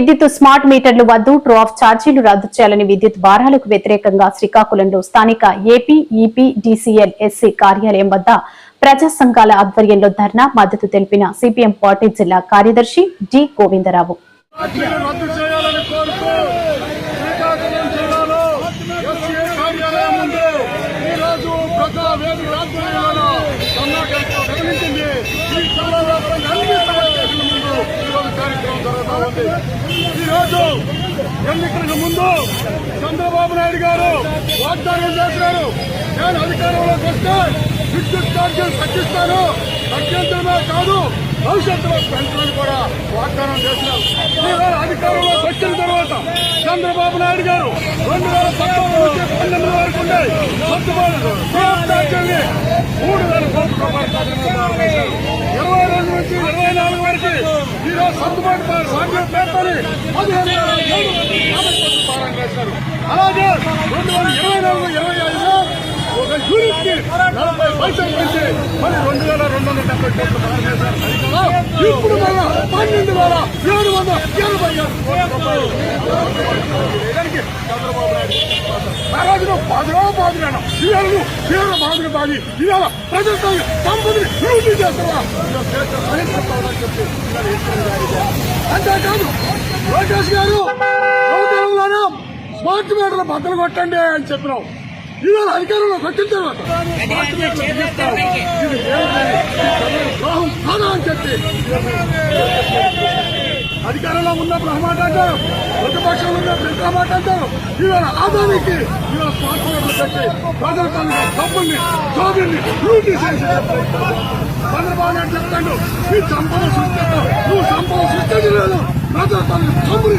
విద్యుత్ స్మార్ట్ మీటర్లు వద్దు ట్రూ ఆఫ్ ఛార్జీలు రద్దు చేయాలని విద్యుత్ భారాలకు వ్యతిరేకంగా శ్రీకాకుళంలో స్థానిక ఏపీ ఈపీ డీసీఎల్ ఎస్సీ కార్యాలయం వద్ద ప్రజా సంఘాల ఆధ్వర్యంలో ధర్నా మద్దతు తెలిపిన సిపిఎం పార్టీ జిల్లా కార్యదర్శి డి. గోవిందరావు అర్జీలు రద్దు చేయాలని కోరుతూ శ్రీకాకుళం జిల్లాలో ఎస్సీ కార్యాలయం ముందు ఈరోజు ప్రజా వేదిక ఆధ్వర్యంలో ధర్నా కార్యక్రమం గమనించింది ఈ జిల్లాలో అన్ని సమస్యల ముందు ఈరోజు కార్యక్రమం జరుగుతూ ఉంది ఈరోజు ఎన్నికలకు ముందు చంద్రబాబు నాయుడు గారు వాగ్దానం చేశారు. నేను అధికారంలోకి వస్తే విద్యుత్ ఛార్జీలు తగ్గిస్తాను. తగ్గించడమే కాదు భవిష్యత్తులో పెంచాలని కూడా వాగ్దానం చేశారు. ఈవేళ అధికారంలోకి వచ్చిన తర్వాత చంద్రబాబు నాయుడు గారు రెండు వేల పంతొమ్మిది నుంచి పన్నెండు వరకు ఉండేది మూడు వేల కోట్ల ఇరవై రెండు నుంచి ఇరవై నాలుగు వరకు ఈరోజు సర్దుబాటు సాధ్యం పదిహేను అలాగే రెండు వేల ఇరవై నాలుగు ఇరవై యూనిట్ నలభై పైసలు పెంచి మరి రెండు వేల రెండు వందల డెబ్బై కోట్లు ఇప్పుడు మళ్ళా పన్నెండు వేల ఏడు వందల ఎనభై ఏడు చంద్రబాబు నాయుడు బాధలో బాధలేను ఇవాళ తీవ్ర బాధలు ఇవాళ సంపదని లూటీ చేస్తావా? అంతేకాదు లోకేష్ గారు స్మార్ట్ మీటర్లు బద్దలు కొట్టండి అని చెప్పినాం ఇవాళ అధికారంలోకి వచ్చిన తర్వాత ద్రోహం కాదా. అని చెప్పి. అధికారంలో ఉన్నప్పుడు ఒక మాట అంటారు. ప్రతిపక్షంలో ఉన్నప్పుడు ఇంకో మాట అంటారు. ఇవాళ ఆదానికి ఇవాళ స్మార్ట్ ఫోన్లు పెట్టి ప్రజల పనులు డబ్బుల్ని జోబుల్ని లూటీ చేసి చంద్రబాబు నాయుడు చెప్తాడు ఈ సంపద సృష్టిస్తావు నువ్వు సంపద సృష్టించలేదు ప్రజల పనులు డబ్బుని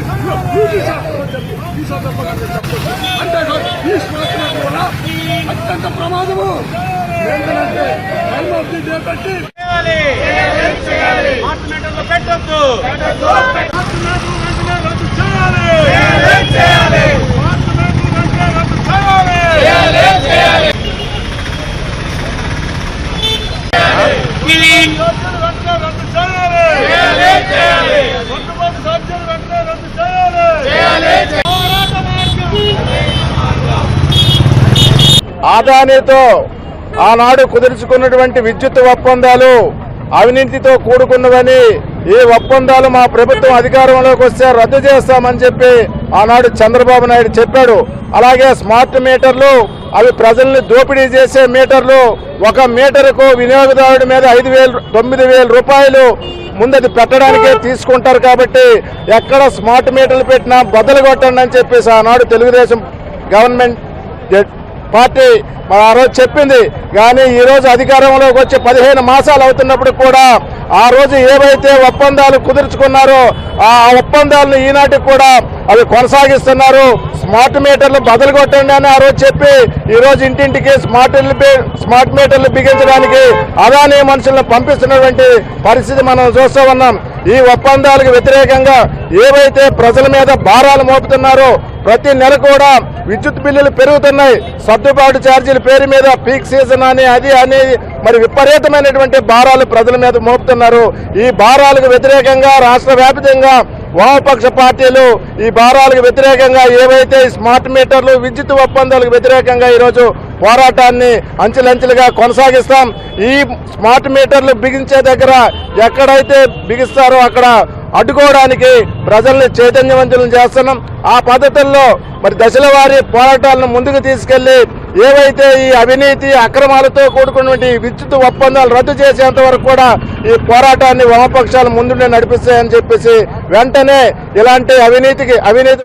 లూటీ చేస్తావు చెప్పి ఈ సందర్భంగా నేను చెప్పొచ్చు అంతేకాదు ఈ స్మార్ట్ ఫోన్ వల్ల అత్యంత ప్రమాదము ఏంటంటే టైం ఆఫ్ ది డే పెట్టి స్మార్ట్ రద్దు చేయాలి ఆదానితో ఆనాడు కుదుర్చుకున్నటువంటి విద్యుత్ ఒప్పందాలు అవినీతితో కూడుకున్నవని ఈ ఒప్పందాలు మా ప్రభుత్వం అధికారంలోకి వస్తే రద్దు చేస్తామని చెప్పి ఆనాడు చంద్రబాబు నాయుడు చెప్పాడు. అలాగే స్మార్ట్ మీటర్లు అవి ప్రజల్ని దోపిడీ చేసే మీటర్లు ఒక మీటర్కు వినియోగదారుడి మీద ఐదు వేలు తొమ్మిది వేల రూపాయలు ముందది పెట్టడానికే తీసుకుంటారు కాబట్టి ఎక్కడ స్మార్ట్ మీటర్లు పెట్టినా బదులు కొట్టండి అని చెప్పేసి ఆనాడు తెలుగుదేశం గవర్నమెంట్ పార్టీ మరి ఆ రోజు చెప్పింది. కానీ ఈరోజు అధికారంలోకి వచ్చి పదిహేను మాసాలు అవుతున్నప్పుడు కూడా ఆ రోజు ఏవైతే ఒప్పందాలు కుదుర్చుకున్నారో ఆ ఒప్పందాలను ఈనాటికి కూడా అవి కొనసాగిస్తున్నారు. స్మార్ట్ మీటర్లు బదులు కొట్టండి అని ఆ రోజు చెప్పి ఈరోజు ఇంటింటికి స్మార్ట్ స్మార్ట్ మీటర్లు బిగించడానికి అదానీ మనుషులను పంపిస్తున్నటువంటి పరిస్థితి మనం చూస్తూ ఉన్నాం. ఈ ఒప్పందాలకు వ్యతిరేకంగా ఏవైతే ప్రజల మీద భారాలు మోపుతున్నారో ప్రతి నెల కూడా విద్యుత్ బిల్లులు పెరుగుతున్నాయి. సర్దుబాటు ఛార్జీల పేరు మీద పీక్ సీజన్ అని అది అని మరి విపరీతమైనటువంటి భారాలు ప్రజల మీద మోపుతున్నారు. ఈ భారాలకు వ్యతిరేకంగా రాష్ట్ర వ్యాప్తంగా వామపక్ష పార్టీలు ఈ భారాలకు వ్యతిరేకంగా ఏవైతే స్మార్ట్ మీటర్లు విద్యుత్ ఒప్పందాలకు వ్యతిరేకంగా ఈరోజు పోరాటాన్ని అంచెలంచెలుగా కొనసాగిస్తాం. ఈ స్మార్ట్ మీటర్లు బిగించే దగ్గర ఎక్కడైతే బిగిస్తారో అక్కడ అడ్డుకోవడానికి ప్రజల్ని చైతన్యవంతులను చేస్తున్నాం. ఆ పద్ధతుల్లో మరి దశల వారి పోరాటాలను ముందుకు తీసుకెళ్ళి ఏవైతే ఈ అవినీతి అక్రమాలతో కూడుకున్నటువంటి విద్యుత్ ఒప్పందాలు రద్దు చేసేంత వరకు కూడా ఈ పోరాటాన్ని వామపక్షాలు ముందుండే నడిపిస్తాయని చెప్పేసి వెంటనే ఇలాంటి అవినీతికి అవినీతి